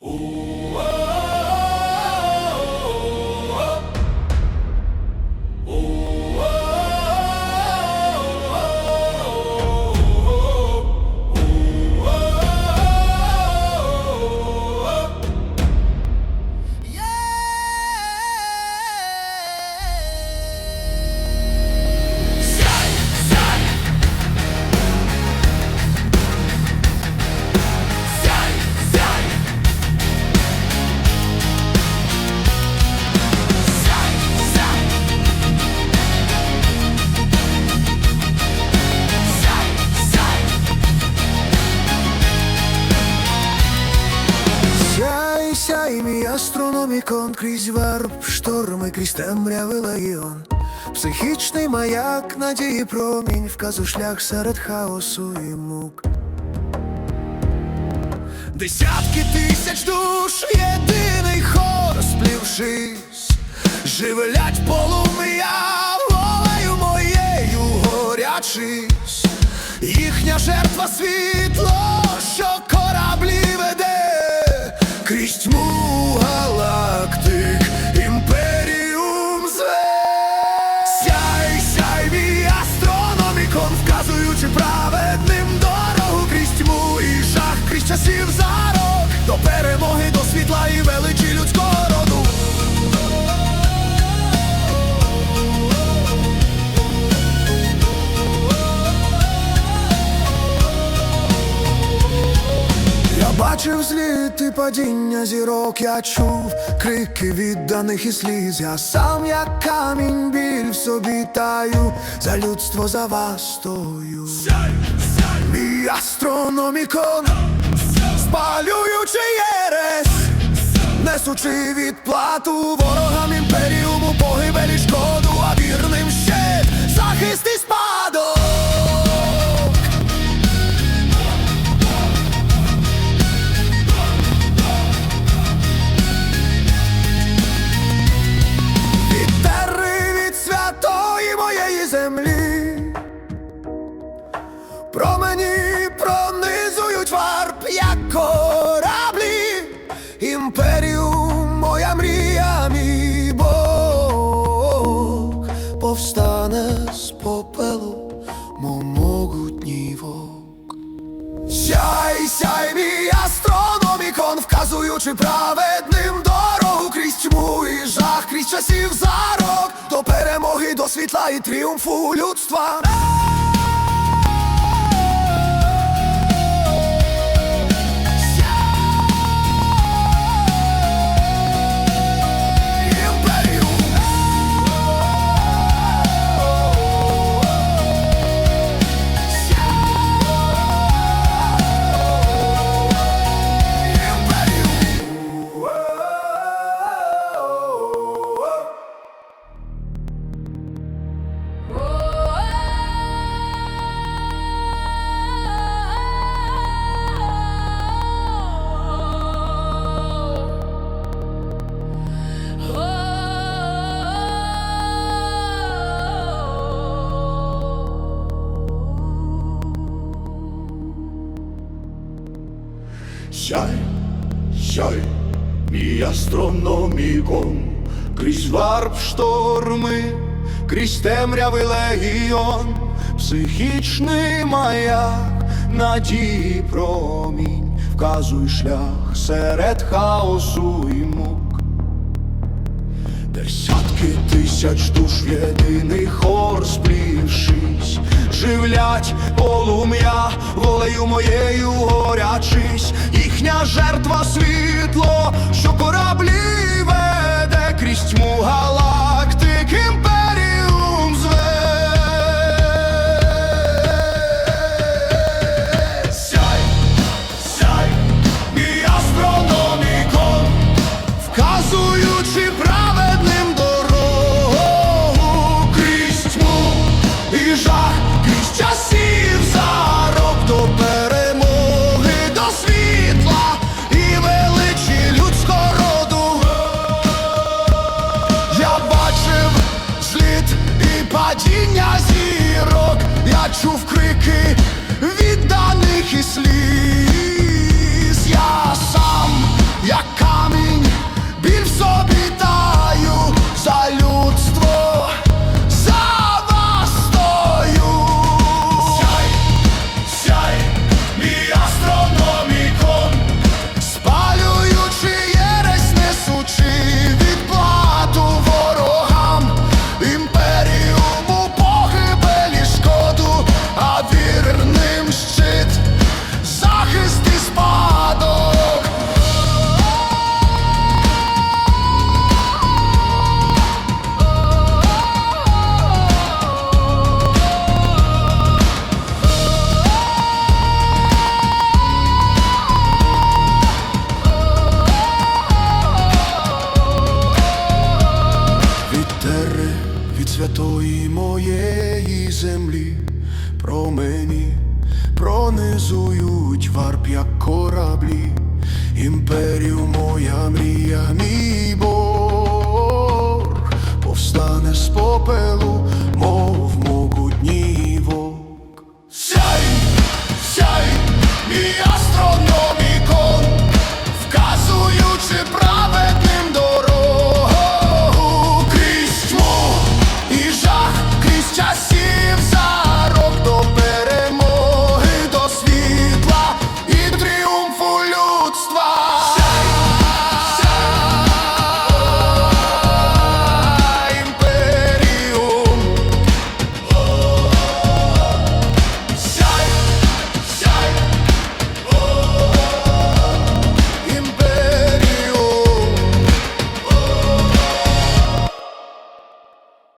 Сяй, астрономікон крізь верб, шторми, крізь темряви легіон. Психічний маяк, надії промінь, вказу шлях серед хаосу і мук. Десятки тисяч душ, єдиний хор, сплівшись, живлять полум'я, волею моєю горячись, їхня жертва світло, крізь тьму галактик, імперіум зве. Сяй, сяй, мій астрономікон, вказуючи праведним дорогу крізь тьму і жах, крізь часів зарок, до перемоги, до світла і величі людського бачив зліти падіння зірок, я чув крики відданих і сліз. Я сам як камінь біль в собі таю, за людство за вас стою. Мій астрономікон, спалюючи єресь, несучи відплату ворогам імперіуму, погибелі шкоду, а вірним ще захист і спадок. Моєї землі. Промені пронизують варп, як кораблі. Імперіум, моя мрія, мій Бог повстане з попелу, мов могутній вовк. Сяй, сяй, мій астрономікон, вказуючи праведним світла і тріумфу людства. Сяй, сяй, мій астрономіком, крізь варп шторми, крізь темряви легіон, психічний маяк, надії промінь, вказуй шлях серед хаосу і мук. Десятки тисяч душ в єдиний хор сплівшись, живлять полум'я, волею моєю горячись, їхня жертва світло, що кораблі чув святої моєї землі, промені пронизують варп, як кораблі, імперію моя мрія.